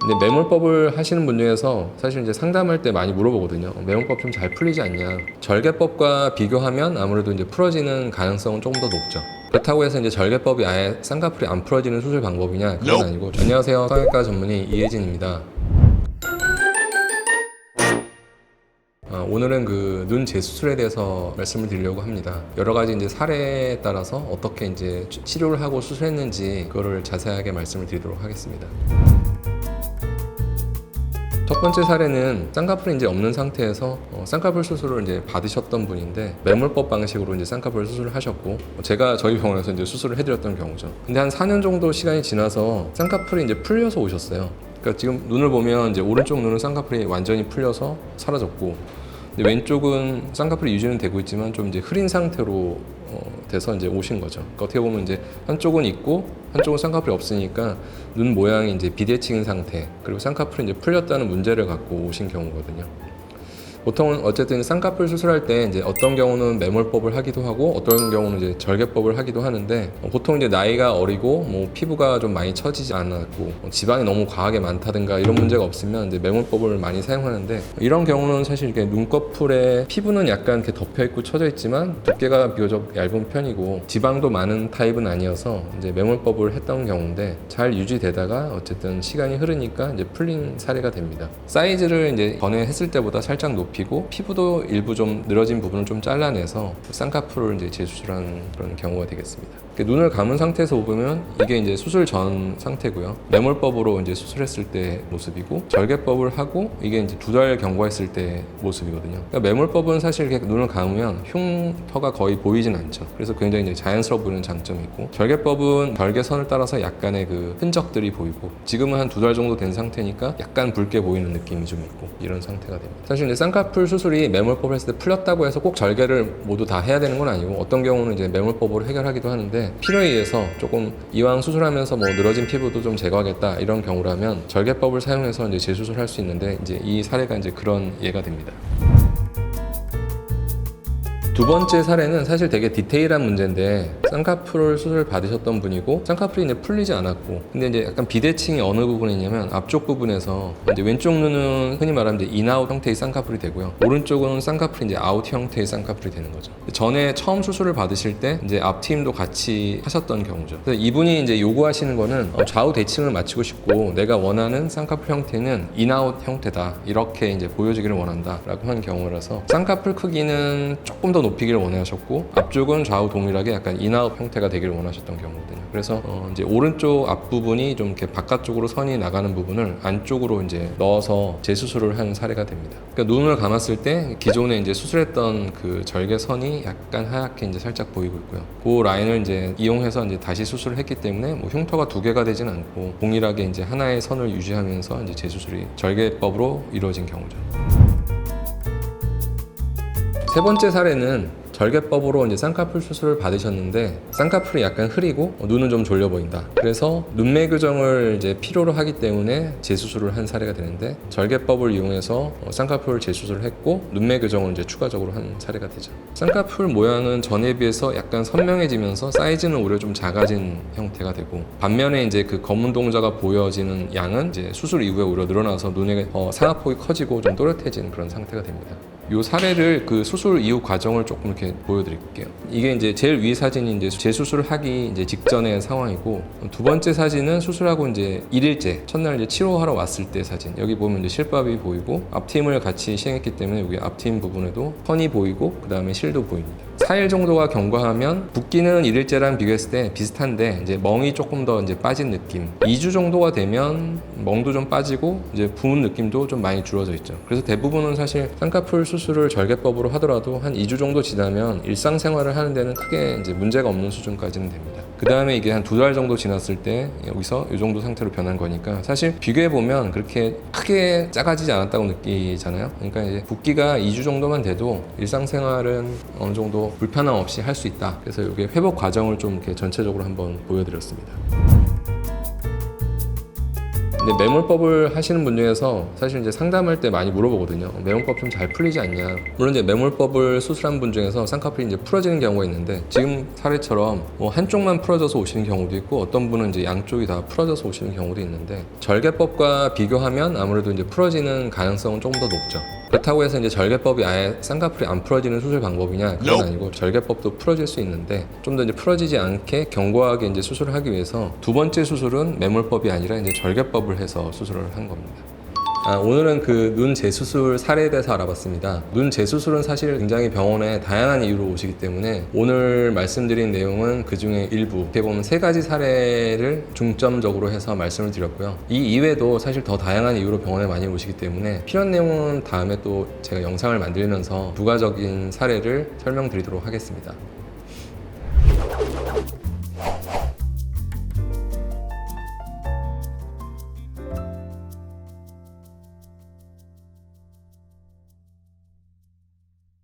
근데 매몰법을 하시는 분 중에서 사실 이제 상담할 때 많이 물어보거든요. 매몰법 좀 잘 풀리지 않냐. 절개법과 비교하면 아무래도 이제 풀어지는 가능성은 조금 더 높죠. 그렇다고 해서 이제 절개법이 아예 쌍꺼풀이 안 풀어지는 수술 방법이냐? 그건 아니고. 안녕하세요. 성형외과 전문의 이혜진입니다. 아, 오늘은 그 눈 재수술에 대해서 말씀을 드리려고 합니다. 여러 가지 이제 사례에 따라서 어떻게 이제 치- 치료를 하고 수술했는지 그거를 자세하게 말씀을 드리도록 하겠습니다. 첫 번째 사례는 쌍꺼풀이 이제 없는 상태에서 어, 쌍꺼풀 수술을 이제 받으셨던 분인데 매몰법 방식으로 이제 쌍꺼풀 수술을 하셨고 제가 저희 병원에서 이제 수술을 해드렸던 경우죠. 근데 한 4년 정도 시간이 지나서 쌍꺼풀이 이제 풀려서 오셨어요. 그러니까 지금 눈을 보면 이제 오른쪽 눈은 쌍꺼풀이 완전히 풀려서 사라졌고 근데 왼쪽은 쌍꺼풀이 유지는 되고 있지만 좀 이제 흐린 상태로 어, 돼서 이제 오신 거죠. 그러니까 어떻게 보면 이제 한쪽은 있고 한쪽은 쌍꺼풀이 없으니까 눈 모양이 이제 비대칭인 상태 그리고 쌍꺼풀이 이제 풀렸다는 문제를 갖고 오신 경우거든요. 보통은 어쨌든 쌍꺼풀 수술할 때 이제 어떤 경우는 매몰법을 하기도 하고 어떤 경우는 이제 절개법을 하기도 하는데 어, 보통 이제 나이가 어리고 뭐 피부가 좀 많이 처지지 않았고 뭐 지방이 너무 과하게 많다든가 이런 문제가 없으면 이제 매몰법을 많이 사용하는데 이런 경우는 사실 이렇게 눈꺼풀에 피부는 약간 이렇게 덮여 있고 처져 있지만 두께가 비교적 얇은 편이고 지방도 많은 타입은 아니어서 이제 매몰법을 했던 경우인데 잘 유지되다가 어쨌든 시간이 흐르니까 이제 풀린 사례가 됩니다. 사이즈를 이제 전에 했을 때보다 살짝 높 이고 피부도 일부 좀 늘어진 부분을 좀 잘라내서 쌍꺼풀을 이제 재수술한 그런 경우가 되겠습니다. 눈을 감은 상태에서 보면 이게 이제 수술 전 상태고요. 매몰법으로 이제 수술했을 때 모습이고 절개법을 하고 이게 이제 두 달 경과했을 때 모습이거든요. 그러니까 매몰법은 사실 이렇게 눈을 감으면 흉터가 거의 보이진 않죠. 그래서 굉장히 이제 자연스러워 보이는 장점이 있고 절개법은 절개선을 따라서 약간의 그 흔적들이 보이고 지금은 한 두 달 정도 된 상태니까 약간 붉게 보이는 느낌이 좀 있고 이런 상태가 됩니다. 사실 이제 쌍꺼풀 수술이 매몰법을 했을 때 풀렸다고 해서 꼭 절개를 모두 다 해야 되는 건 아니고 어떤 경우는 이제 매몰법으로 해결하기도 하는데 필요에 의해서 조금 이왕 수술하면서 뭐 늘어진 피부도 좀 제거하겠다 이런 경우라면 절개법을 사용해서 이제 재수술할 수 있는데 이제 이 사례가 이제 그런 예가 됩니다. 두 번째 사례는 사실 되게 디테일한 문제인데 쌍꺼풀 수술 받으셨던 분이고 쌍꺼풀이 이제 풀리지 않았고 근데 이제 약간 비대칭이 어느 부분에 있냐면 앞쪽 부분에서 이제 왼쪽 눈은 흔히 말하면 이제 인아웃 형태의 쌍꺼풀이 되고요. 오른쪽은 쌍꺼풀이 이제 아웃 형태의 쌍꺼풀이 되는 거죠. 전에 처음 수술을 받으실 때 이제 앞팀도 같이 하셨던 경우죠. 그래서 이분이 이제 요구하시는 거는 어, 좌우 대칭을 맞추고 싶고 내가 원하는 쌍꺼풀 형태는 인아웃 형태다. 이렇게 이제 보여지기를 원한다 라고 하는 경우라서 쌍꺼풀 크기는 조금 더 높이기를 원하셨고 앞쪽은 좌우 동일하게 약간 인아웃 형태가 되기를 원하셨던 경우거든요. 그래서 어 이제 오른쪽 앞부분이 좀 이렇게 바깥쪽으로 선이 나가는 부분을 안쪽으로 이제 넣어서 재수술을 한 사례가 됩니다. 그러니까 눈을 감았을 때 기존에 이제 수술했던 그 절개선이 약간 하얗게 이제 살짝 보이고 있고요. 그 라인을 이제 이용해서 이제 다시 수술을 했기 때문에 뭐 흉터가 두 개가 되진 않고 동일하게 이제 하나의 선을 유지하면서 이제 재수술이 절개법으로 이루어진 경우죠. 세 번째 사례는 절개법으로 이제 쌍꺼풀 수술을 받으셨는데 쌍꺼풀이 약간 흐리고 눈은 좀 졸려 보인다. 그래서 눈매 교정을 이제 필요로 하기 때문에 재수술을 한 사례가 되는데 절개법을 이용해서 어, 쌍꺼풀 재수술을 했고 눈매 교정을 이제 추가적으로 한 사례가 되죠. 쌍꺼풀 모양은 전에 비해서 약간 선명해지면서 사이즈는 오히려 좀 작아진 형태가 되고 반면에 이제 그 검은 동자가 보여지는 양은 이제 수술 이후에 오히려 늘어나서 눈의 어, 상압폭이 커지고 좀 또렷해진 그런 상태가 됩니다. 이 사례를 그 수술 이후 과정을 조금 이렇게 보여드릴게요. 이게 이제 제일 위 사진이 이제 재수술을 하기 이제 직전의 상황이고 두 번째 사진은 수술하고 이제 1일째 첫날 이제 치료하러 왔을 때 사진. 여기 보면 이제 실밥이 보이고 앞팀을 같이 시행했기 때문에 여기 앞팀 부분에도 선이 보이고 그 다음에 실도 보입니다. 4일 정도가 경과하면 붓기는 1일째랑 비교했을 때 비슷한데 이제 멍이 조금 더 이제 빠진 느낌. 2주 정도가 되면 멍도 좀 빠지고 이제 부은 느낌도 좀 많이 줄어져 있죠. 그래서 대부분은 사실 쌍꺼풀 수술을 절개법으로 하더라도 한 2주 정도 지나면 일상생활을 하는 데는 크게 이제 문제가 없는 수준까지는 됩니다. 그 다음에 이게 한 두 달 정도 지났을 때 여기서 이 정도 상태로 변한 거니까 사실 비교해 보면 그렇게 크게 작아지지 않았다고 느끼잖아요. 그러니까 이제 붓기가 2주 정도만 돼도 일상생활은 어느 정도 불편함 없이 할 수 있다. 그래서 이게 회복 과정을 좀 이렇게 전체적으로 한번 보여드렸습니다. 근데 매몰법을 하시는 분 중에서 사실 이제 상담할 때 많이 물어보거든요. 매몰법 좀 잘 풀리지 않냐. 물론 이제 매몰법을 수술한 분 중에서 쌍꺼풀이 이제 풀어지는 경우가 있는데 지금 사례처럼 뭐 한쪽만 풀어져서 오시는 경우도 있고 어떤 분은 이제 양쪽이 다 풀어져서 오시는 경우도 있는데 절개법과 비교하면 아무래도 이제 풀어지는 가능성은 조금 더 높죠. 그렇다고 해서 이제 절개법이 아예 쌍꺼풀이 안 풀어지는 수술 방법이냐 그건 아니고 절개법도 풀어질 수 있는데 좀 더 이제 풀어지지 않게 견고하게 이제 수술을 하기 위해서 두 번째 수술은 매몰법이 아니라 이제 절개법을 해서 수술을 한 겁니다. 아, 오늘은 그 눈 재수술 사례에 대해서 알아봤습니다. 눈 재수술은 사실 굉장히 병원에 다양한 이유로 오시기 때문에 오늘 말씀드린 내용은 그 중에 일부, 이렇게 보면 세 가지 사례를 중점적으로 해서 말씀을 드렸고요. 이 이외에도 사실 더 다양한 이유로 병원에 많이 오시기 때문에 필요한 내용은 다음에 또 제가 영상을 만들면서 부가적인 사례를 설명드리도록 하겠습니다.